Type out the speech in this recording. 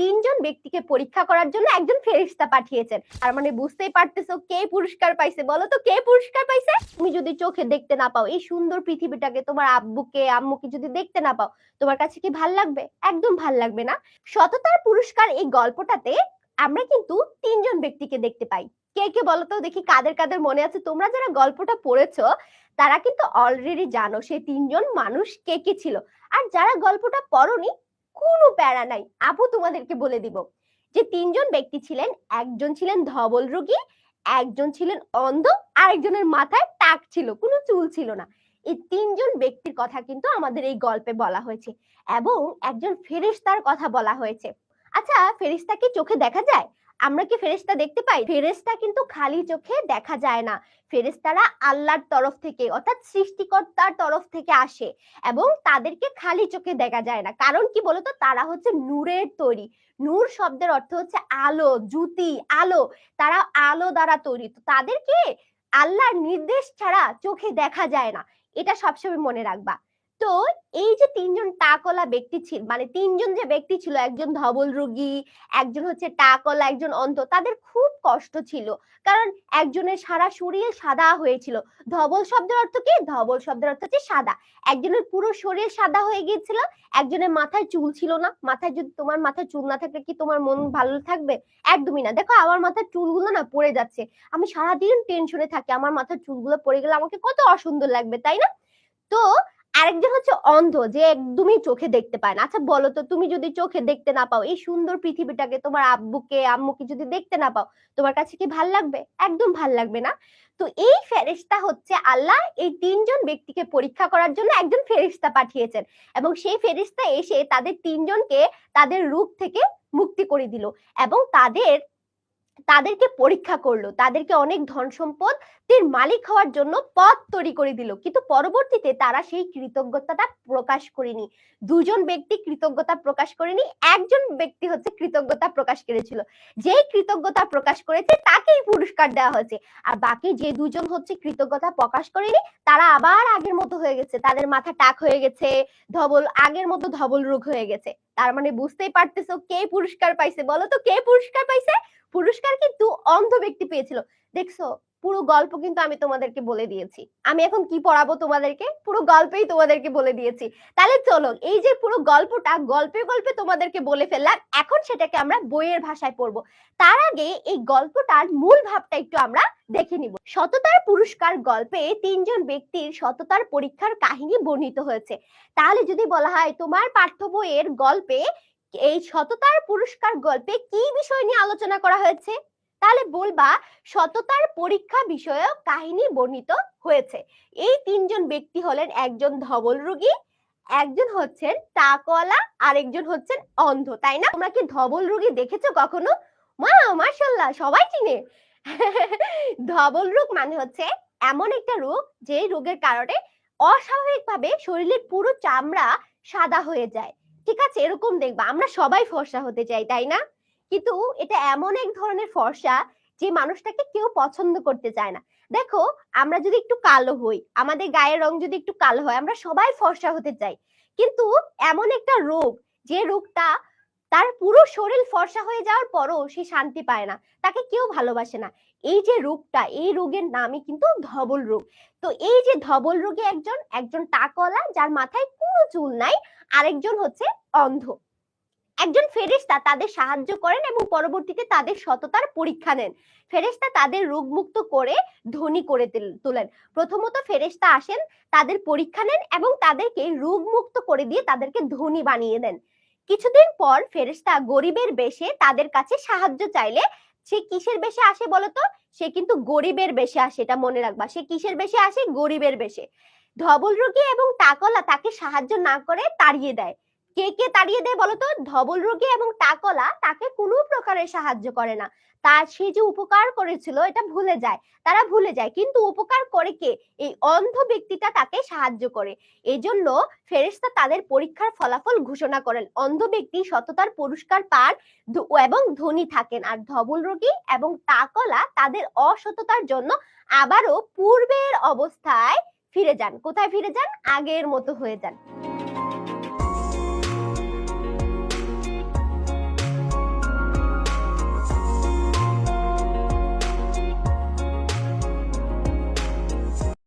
তিনজন ব্যক্তিকে পরীক্ষা করার জন্য একজন ফেরিস্তা পাঠিয়েছেন। আর মানে বুঝতেই পারতেছো কে পুরস্কার পাইছে, বলো তো কে পুরস্কার পাইছে? তুমি যদি চোখে দেখতে না পাও, এই সুন্দর পৃথিবীটাকে তোমার আব্বুকে, আম্মুকে যদি দেখতে না পাও, তোমার কাছে কি ভালো লাগবে? একদম ভালো লাগবে না। সততার পুরস্কার এই গল্পটাতে আমরা কিন্তু তিনজন ব্যক্তিকে দেখতে পাই। কে কে বলো তো? দেখি কাদের কাদের মনে আছে। তোমরা যারা গল্পটা পড়েছো, তারা কিন্তু অলরেডি জানো সেই তিনজন মানুষ কে কে ছিল। আর যারা গল্পটা পড়নি, কোনো প্যারা নাই। আপু তোমাদেরকে বলে দিব যে তিনজন ব্যক্তি ছিলেন, একজন ছিলেন ধবল রোগী, একজন ছিলেন অন্ধ, আরেকজনের মাথায় টাক ছিল, কোনো চুল ছিল না। এই তিনজন ব্যক্তির কথা কিন্তু আমাদের এই গল্পে বলা হয়েছে এবং একজন ফেরিস্তার কথা বলা হয়েছে। আচ্ছা ফেরেশতা কি চোখে দেখা যায়? আমরা কি ফেরেশতা দেখতে পাই? ফেরেশতা কিন্তু খালি চোখে দেখা যায় না। ফেরেশতারা আল্লাহর তরফ থেকে, অর্থাৎ সৃষ্টিকর্তার তরফ থেকে আসে এবং তাদেরকে খালি চোখে দেখা যায় না। কারণ কি বলতো? তারা হচ্ছে নূরের তৈরি। নূর শব্দের অর্থ হচ্ছে আলো, জ্যোতি, আলো। তারা আলো দ্বারা তৈরি। তো তাদেরকে আল্লাহর নির্দেশ ছাড়া চোখে দেখা যায় না। এটা সবসময় মনে রাখবা। তো এই যে তিনজন টাকলা ব্যক্তি ছিল মানে তিনজন যে ব্যক্তি ছিল, একজন ধবল রোগী, একজন হচ্ছে টাকলা, একজন অন্ধ, তাদের খুব কষ্ট ছিল। কারণ একজনের সারা শরীর সাদা হয়েছিল। ধবল শব্দের অর্থ কি? ধবল শব্দের অর্থ হচ্ছে সাদা। একজনের পুরো শরীর সাদা হয়ে গিয়েছিল, একজনের মাথায় চুল ছিল না। মাথায় যদি তোমার মাথায় চুল না থাকলে কি তোমার মন ভালো থাকবে? একদমই না। দেখো, আমার মাথার চুলগুলো না পড়ে যাচ্ছে। আমি সারাদিন টেনশনে থাকি। আমার মাথার চুলগুলো পড়ে গেলে আমাকে কত অসুন্দর লাগবে, তাই না? তো আরেকজন হচ্ছে অন্ধ, যে একদমই চোখে দেখতে পায় না। আচ্ছা বলো তো, তুমি যদি চোখে দেখতে না পাও, এই সুন্দর পৃথিবীটাকে তোমার আব্বুকে, আম্মুকে যদি দেখতে না পাও, তোমার কাছে কি ভালো লাগবে? একদম ভালো লাগবে না। তো এই ফেরেশতা হচ্ছে আল্লাহ, এই তিনজন ব্যক্তিকে পরীক্ষা করার জন্য একজন ফেরেশতা পাঠিয়েছেন। এবং সেই ফেরেশতা এসে তাদের তিনজনকে তাদের রূপ থেকে মুক্তি করে দিল। এবং তাদের তাদেরকে পরীক্ষা করল, তাদেরকে অনেক ধন সম্পদের মালিক হওয়ার জন্য পথ তৈরি করে দিল। কিন্তু পরবর্তীতে তারা সেই কৃতজ্ঞতাটা প্রকাশ করেনি। দুজন ব্যক্তি কৃতজ্ঞতা প্রকাশ করেনি, একজন ব্যক্তি হচ্ছে কৃতজ্ঞতা প্রকাশ করেছিল। যেই কৃতজ্ঞতা প্রকাশ করেছে, তাকেই পুরস্কার দেওয়া হয়েছে। আর বাকি যে দুজন হচ্ছে কৃতজ্ঞতা প্রকাশ করেনি, তারা আবার আগের মতো হয়ে গেছে। তাদের মাথা টাক হয়ে গেছে, ধবল, আগের মতো ধবল রোগ হয়ে গেছে। তার মানে বুঝতেই পারতেছো কে পুরস্কার পাইছে? বলো তো কে পুরস্কার পাইছে? পুরস্কার কিন্তু অন্ধ ব্যক্তি পেয়েছিল। দেখছ পুরো গল্প কিন্তু আমি তোমাদেরকে বলে দিয়েছি। আমি এখন কি পড়াবো তোমাদেরকে? পুরো গল্পেই তোমাদেরকে বলে দিয়েছি। তাহলে চলো এই যে পুরো গল্পটা গল্পে গল্পে তোমাদেরকে বলে ফেললাম, এখন সেটাকে আমরা বইয়ের ভাষায় পড়ব। তার আগে এই গল্পটার মূল ভাবটা একটু আমরা দেখে নিব। সততার পুরস্কার গল্পে তিনজন ব্যক্তির সততার পরীক্ষার কাহিনী বর্ণিত হয়েছে। তাহলে যদি বলা হয় তোমার পাঠ্য বইয়ের গল্পে এই সততার পুরস্কার গল্পে কি বিষয় নিয়ে আলোচনা করা হয়েছে? তাহলে বলবা সততার পরীক্ষা বিষয়ক কাহিনী বর্ণিত হয়েছে। এই তিনজন ব্যক্তি হলেন একজন ধবল রোগী, একজন হচ্ছেন টাকওয়ালা আর একজন হচ্ছেন অন্ধ, তাই না? তোমরা কি ধবল রোগী দেখেছ কখনো? মা মাশাল্লাহ সবাই চিনে। ধবল রোগ মানে হচ্ছে এমন একটা রোগ যে রোগের কারণে অস্বাভাবিকভাবে শরীরের পুরো চামড়া সাদা হয়ে যায়। ঠিক আছে, এরকম দেখবা। আমরা সবাই ফর্সা হতে চাই, তাই না? কিন্তু এটা এমন এক ধরনের ফর্সা যে মানুষটাকে কেউ পছন্দ করতে চায় না। দেখো, আমরা যদি একটু কালো হই, আমাদের গায়ের রং যদি একটু কালো হয়, আমরা সবাই ফর্সা হতে চাই। কিন্তু এমন একটা রোগ যে রোগটা তার পুরো শরীর ফর্সা হয়ে যাওয়ার পরও সে শান্তি পায় না, তাকে কেউ ভালোবাসে না। এই যে রোগটা, এই রোগের নামই কিন্তু ধবল রোগ। তো এই যে ধবল রোগে একজন একজন টাকওয়ালা, যার মাথায় কোনো চুল নাই, আরেকজন হচ্ছে অন্ধ। একজন ফেরেশতা তাদের সাহায্য করেন এবং পরবর্তীতে তাদের সততার পরীক্ষা নেন। ফেরেশতা তাদের রোগমুক্ত করে ধনী করে তুল- তোলেন। প্রথমত ফেরেশতা আসেন, তাদের পরীক্ষা নেন এবং তাদেরকে রোগমুক্ত করে দিয়ে তাদেরকে ধনী বানিয়ে দেন। কিছুদিন পর ফেরেশতা গরিবের বেশে তাদের কাছে সাহায্য চাইলে, সে কিসের বেশে আসে বলতো? সে কিন্তু গরিবের বেশে আসে, এটা মনে রাখবা। সে কিসের বেশে আসে? গরিবের বেশে। ধবল রোগী এবং টাকলা তাকে সাহায্য না করে তাড়িয়ে দেয়। কে কে তাড়িয়ে দেয় বলতো? ধবল রোগী এবং টাকলা তাকে কোনো প্রকারের সাহায্য করে না। তার সে যে উপকার করেছিল, এটা ভুলে যায়। তারা ভুলে যায়, কিন্তু উপকার করে কে? এই অন্ধ ব্যক্তিটা তাকে সাহায্য করে। এই জন্য ফেরেশতা তাদের পরীক্ষার ফলাফল ঘোষণা করেন। অন্ধ ব্যক্তি সততার পুরস্কার পান এবং ধনী থাকেন। আর ধবল রোগী এবং টাকলা তাদের অসততার জন্য আবারও পূর্বের অবস্থায় ফিরে যান। কোথায় ফিরে যান? আগের মতো হয়ে যান।